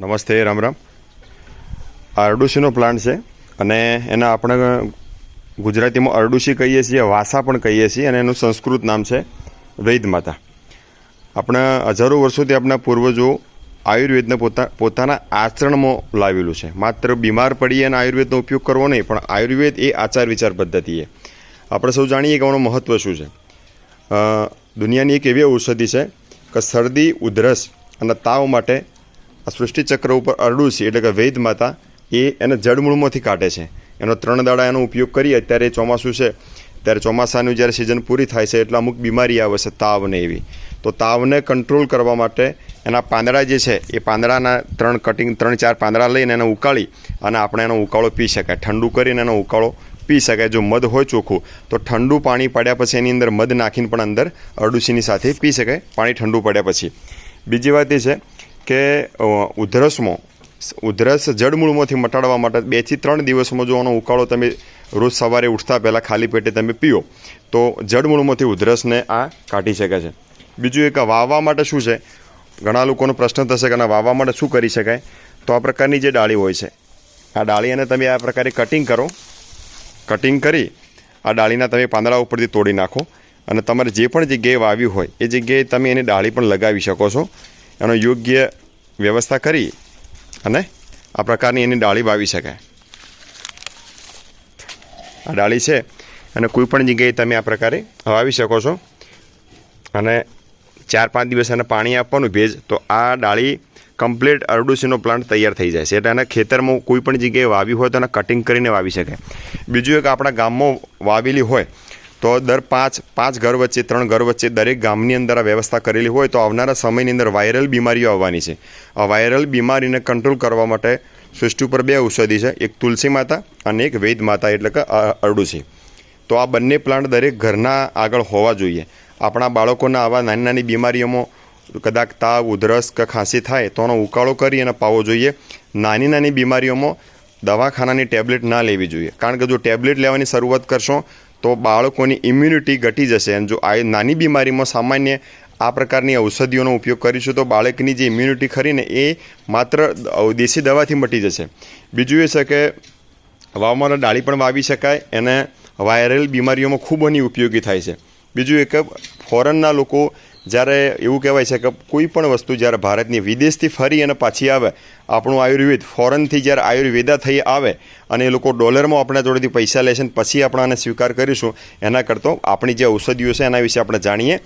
નમસ્તે, રામ રામ. અરડુસીનો પ્લાન્ટ છે અને એના આપણે ગુજરાતીમાં અરડુસી કહીએ છીએ, વાસા પણ કહીએ છીએ અને એનું સંસ્કૃત નામ છે વૈદ માતા. આપણે હજારો વર્ષોથી આપણા પૂર્વજો આયુર્વેદને પોતા, પોતાના આચરણમાં લાવેલું છે. માત્ર બીમાર પડીએ અને આયુર્વેદનો ઉપયોગ કરવો નહીં, પણ આયુર્વેદ એ આચાર વિચાર પદ્ધતિ છે. આપણે સૌ જાણીએ કે આનું મહત્ત્વ શું છે. દુનિયાની એક એવી ઔષધિ છે કે શરદી, ઉધરસ અને તાવ માટે આ સૃષ્ટિચક્ર ઉપર અરડુસી એટલે કે વૈદ માતા, એ એને જડમૂળમાંથી કાઢે છે. એનો ત્રણ દાડા એનો ઉપયોગ કરીએ, અત્યારે ચોમાસું છે, ત્યારે ચોમાસાનું જ્યારે સિઝન પૂરી થાય છે, એટલે અમુક બીમારી આવે છે તાવ ને એવી. તો તાવને કંટ્રોલ કરવા માટે એના પાંદડા જે છે, એ પાંદડાના ત્રણ કટિંગ ત્રણ ચાર પાંદડા લઈને એને ઉકાળી અને આપણે એનો ઉકાળો પી શકાય. ઠંડુ કરીને એનો ઉકાળો પી શકાય. જો મધ હોય ચોખ્ખું, તો ઠંડુ પાણી પડ્યા પછી એની અંદર મધ નાખીને પણ અંદર અરડુસીની સાથે પી શકાય. પાણી ઠંડુ પડ્યા પછી. બીજી વાત એ છે કે ઉધરસમાં, ઉધરસ જડમૂળમાંથી મટાડવા માટે બેથી ત્રણ દિવસમાં જો આનો ઉકાળો તમે રોજ સવારે ઉઠતા પહેલાં ખાલી પેટે તમે પીઓ, તો જડમૂળમાંથી ઉધરસને આ કાઢી શકે છે. બીજું એક વાવવા માટે શું છે? ઘણા લોકોનો પ્રશ્ન થશે કે વાવવા માટે શું કરી શકાય? તો આ પ્રકારની જે ડાળી હોય છે, આ ડાળી અને તમે આ પ્રકારે કટિંગ કરો, કટિંગ કરી, આ ડાળીના તમે પાંદડા ઉપરથી તોડી નાખો અને તમારે જે પણ જગ્યાએ વાવ્યું હોય, એ જગ્યાએ તમે એની ડાળી પણ લગાવી શકો છો. એનો યોગ્ય વ્યવસ્થા કરી અને આ પ્રકારની એની ડાળી વાવી શકાય આ ડાળી છે અને કોઈ પણ જગ્યાએ તમે આ પ્રકારે વાવી શકો છો. અને ચાર પાંચ દિવસ એને પાણી આપવાનું ભેજ, તો આ ડાળી કમ્પ્લીટ અરડુસીનો પ્લાન્ટ તૈયાર થઈ જાય છે. એટલે એને ખેતરમાં કોઈ પણ જગ્યાએ વાવી હોય તો એને કટિંગ કરીને વાવી શકાય બીજું એક આપણા ગામમાં વાવેલી હોય તો દર પાંચ પાંચ ઘર વચ્ચે, ત્રણ ઘર વચ્ચે દરેક ગામની અંદર આ વ્યવસ્થા કરેલી હોય તો આવનારા સમયની અંદર વાયરલ બીમારીઓ આવવાની છે. આ વાયરલ બીમારીને કંટ્રોલ કરવા માટે સૃષ્ટિ ઉપર બે ઔષધિ છે, એક તુલસી માતા અને એક વૈદ માતા એટલે કે અરડું અરડુસી તો આ બંને પ્લાન્ટ દરેક ઘરના આગળ હોવા જોઈએ. આપણા બાળકોના આવા નાની નાની બીમારીઓમાં કદાચ તાવ, ઉધરસ કે ખાંસી થાય તો એનો ઉકાળો કરી અને પાવો જોઈએ. નાની નાની બીમારીઓમાં દવાખાનાની ટેબ્લેટ ના લેવી જોઈએ. કારણ કે જો ટેબ્લેટ લેવાની શરૂઆત કરશો તો બાળકોની ઇમ્યુનિટી ઘટી જશે. અને જો આ નાની બીમારીમાં સામાન્ય આ પ્રકારની ઔષધિઓનો ઉપયોગ કરીશું તો બાળકની જે ઇમ્યુનિટી ખરીને એ માત્ર દેશી દવાથી મટી જશે. બીજું એ છે કે વાવમાં ડાળી પણ વાવી શકાય એને વાયરલ બીમારીઓમાં ખૂબ એની ઉપયોગી થાય છે. બીજું એક ફોરેનના લોકો જ્યારે એવું કહેવાય છે કે કોઈ પણ વસ્તુ જ્યારે ભારતની વિદેશથી ફરી અને પાછી આવે, આપણું આયુર્વેદ ફોરેનથી જ્યારે આયુર્વેદા થઈ આવે અને એ લોકો ડોલરમાં આપણા જોડેથી પૈસા લેશે ને પછી આપણે આને સ્વીકાર કરીશું, એના કરતાં આપણી જે ઔષધિઓ છે એના વિશે આપણે જાણીએ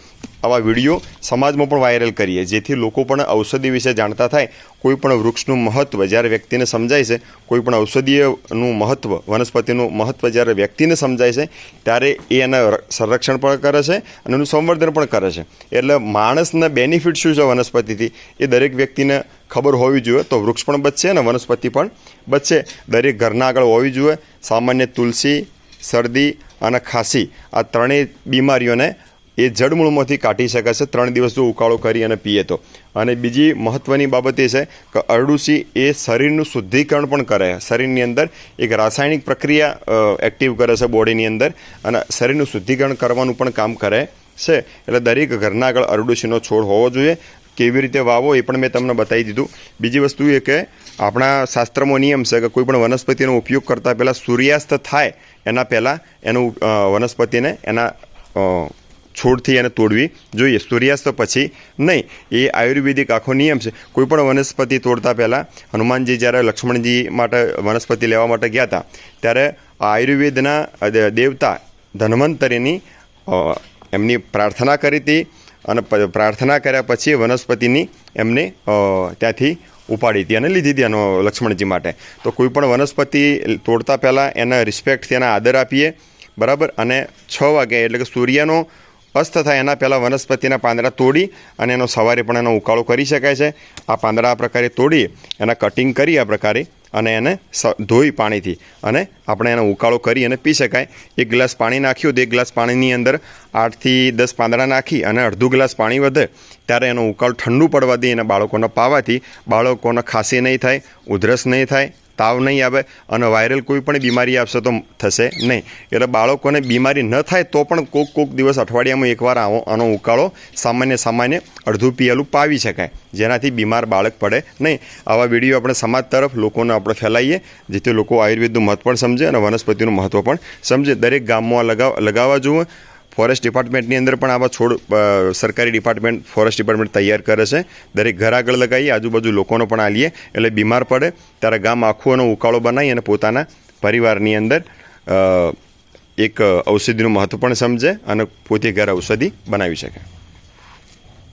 આવા વીડિયો સમાજમાં પણ વાયરલ કરીએ. જેથી લોકો પણ ઔષધિ વિશે જાણતા થાય. કોઈ પણ વૃક્ષનું મહત્ત્વ જ્યારે વ્યક્તિને સમજાય છે, કોઈ પણ ઔષધીયનું મહત્ત્વ વનસ્પતિનું મહત્ત્વ જ્યારે વ્યક્તિને સમજાય છે, ત્યારે એ એના સંરક્ષણ પણ કરે છે અને એનું સંવર્ધન પણ કરે છે. એટલે માણસના બેનિફિટ શું છે વનસ્પતિથી? એ દરેક વ્યક્તિને ખબર હોવી જોઈએ તો વૃક્ષ પણ બચશે અને વનસ્પતિ પણ બચશે. દરેક ઘરના આગળ હોવી જોઈએ. સામાન્ય તુલસી, શરદી અને ખાંસી આ ત્રણેય બીમારીઓને એ જડમૂળમાંથી કાઢી શકે છે. ત્રણ દિવસ જો ઉકાળો કરી અને પીએ તો. અને બીજી મહત્ત્વની બાબત એ છે કે અરડુસી એ શરીરનું શુદ્ધિકરણ પણ કરે. શરીરની અંદર એક રાસાયણિક પ્રક્રિયા એક્ટિવ કરે છે બોડીની અંદર અને શરીરનું શુદ્ધિકરણ કરવાનું પણ કામ કરે છે. એટલે દરેક ઘરના આગળ અરડુસીનો છોડ હોવો જોઈએ. કેવી રીતે વાવો એ પણ મેં તમને બતાવી દીધું. બીજી વસ્તુ એ કે આપણા શાસ્ત્રમાં નિયમ છે કે કોઈ પણ વનસ્પતિનો ઉપયોગ કરતાં પહેલાં સૂર્યાસ્ત થાય એના પહેલાં એનું વનસ્પતિને એના છોડથી એને તોડવી જોઈએ. સૂર્યાસ્ત પછી નહીં. એ આયુર્વેદિક આખો નિયમ છે. કોઈપણ વનસ્પતિ તોડતા પહેલાં હનુમાનજી જ્યારે લક્ષ્મણજી માટે વનસ્પતિ લેવા માટે ગયા હતા, ત્યારે આયુર્વેદના દેવતા ધન્વંતરીની એમની પ્રાર્થના કરી હતી અને પ્રાર્થના કર્યા પછી વનસ્પતિની એમને ત્યાંથી ઉપાડી હતી અને લીધી હતી એનો લક્ષ્મણજી માટે. તો કોઈ પણ વનસ્પતિ તોડતા પહેલાં એને રિસ્પેક્ટથી એના આદર આપીએ. બરાબર? અને છ વાગે એટલે કે સૂર્યનો અસ્ત થાય એના પહેલાં વનસ્પતિના પાંદડા તોડી અને એનો સવારે પણ એનો ઉકાળો કરી શકાય છે. આ પાંદડા આ પ્રકારે તોડી એના કટિંગ કરી આ પ્રકારે અને એને ધોઈ પાણીથી અને આપણે એનો ઉકાળો કરી અને પી શકાય. એક ગ્લાસ પાણી નાખ્યું, તો એક ગ્લાસ પાણીની અંદર આઠથી દસ પાંદડા નાખી અને અડધું ગ્લાસ પાણી વધે. ત્યારે એનો ઉકાળો ઠંડુ પડવા દઈ અને બાળકોને પાવાથી. બાળકોને ખાંસી નહીં થાય, ઉધરસ નહીં થાય તાવ નહીં આવે અને વાયરલ કોઈ પણ બીમારી આપશે તો થશે નહીં. એટલે બાળકોને બીમારી ન થાય તો પણ કોક કોક દિવસ અઠવાડિયામાં એકવાર આવો આનો ઉકાળો સામાન્ય સામાન્ય અડધું પીએલું પાવી શકાય, જેનાથી બીમાર બાળક પડે નહીં. આવા વીડિયો આપણે સમાજ તરફ લોકોને આપણે ફેલાવીએ, જેથી લોકો આયુર્વેદનું મહત્વ પણ સમજે અને વનસ્પતિનું મહત્વ પણ સમજે. દરેક ગામમાં લગાવ, લગાવવા જોઈએ ફોરેસ્ટ ડિપાર્ટમેન્ટની અંદર પણ આવા છોડ સરકારી ડિપાર્ટમેન્ટ, ફોરેસ્ટ ડિપાર્ટમેન્ટ તૈયાર કરે છે. દરેક ઘર આગળ લગાવીએ આજુબાજુ લોકોનો પણ આલીએ, એટલે બીમાર પડે, ત્યારે ગામ આખું એનો ઉકાળો બનાવી અને પોતાના પરિવારની અંદર એક ઔષધિનું મહત્વ પણ સમજે અને પોતે ઘર ઔષધિ બનાવી શકે.